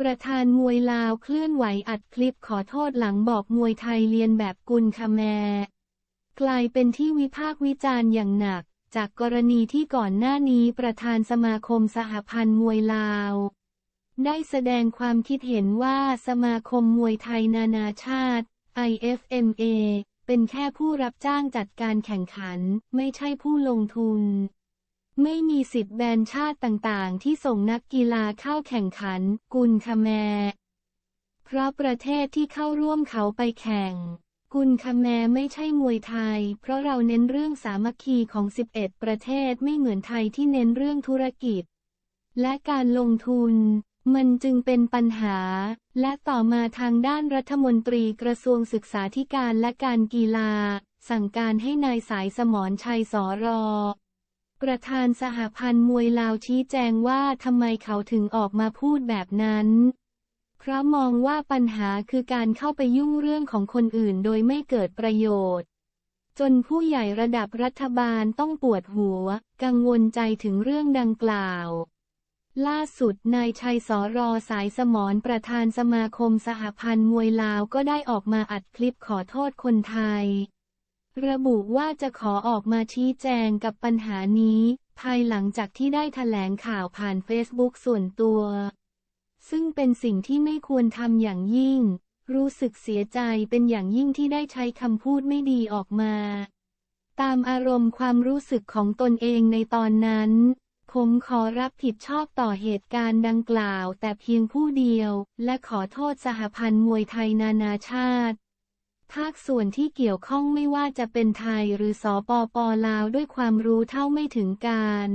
ประธานมวยลาวเคลื่อนไหวอัดคลิปขอโทษหลังบอกมวยไทยเรียนแบบกุนคาแมกลายเป็นที่วิพากษ์วิจารณ์อย่างหนัก จากกรณีที่ก่อนหน้านี้ประธานสมาคมสหพันธ์มวยลาว ได้แสดงความคิดเห็นว่าสมาคมมวยไทยนานาชาติ IFMA เป็นแค่ผู้รับจ้างจัดการแข่งขัน ไม่ใช่ผู้ลงทุน ไม่มีสิทธิ์แบนชาติต่างๆ ที่ส่งนักกีฬาเข้าแข่งขัน กุนคาแม เพราะประเทศที่เข้าร่วมเขาไปแข่ง กุนคาแมไม่ใช่มวยไทย เพราะเราเน้นเรื่องสามัคคีของ 11 ประเทศไม่เหมือนไทยที่เน้นเรื่องธุรกิจ และการลงทุน มันจึงเป็นปัญหา และต่อมาทางด้านรัฐมนตรีกระทรวงศึกษาธิการและการกีฬา สั่งการให้นายสายสมรชัยสอรอ ประธานสหพันธ์มวยลาวชี้แจงว่าทำไมเขาถึงออกมาพูดแบบนั้น เพราะมองว่าปัญหาคือการเข้าไปยุ่งเรื่องของคนอื่นโดยไม่เกิดประโยชน์ จนผู้ใหญ่ระดับรัฐบาลต้องปวดหัว กังวลใจถึงเรื่องดังกล่าว ล่าสุดนายชัยสอรอสายสมรประธานสมาคมสหพันธ์มวยลาวก็ได้ออกมาอัดคลิปขอโทษคนไทย ระบุว่าจะขอออกมาชี้แจงกับปัญหานี้ ภายหลังจากที่ได้แถลงข่าวผ่านเฟซบุ๊กส่วนตัว ซึ่งเป็นสิ่งที่ไม่ควรทำอย่างยิ่ง รู้สึกเสียใจเป็นอย่างยิ่งที่ได้ใช้คำพูดไม่ดีออกมา ตามอารมณ์ความรู้สึกของตนเองในตอนนั้น ผมขอรับผิดชอบต่อเหตุการณ์ดังกล่าวแต่เพียงผู้เดียว และขอโทษสหพันธ์มวยไทยนานาชาติ ภาคส่วนที่เกี่ยวข้องไม่ว่าจะเป็นไทยหรือสปปลาวด้วยความรู้เท่าไม่ถึงการ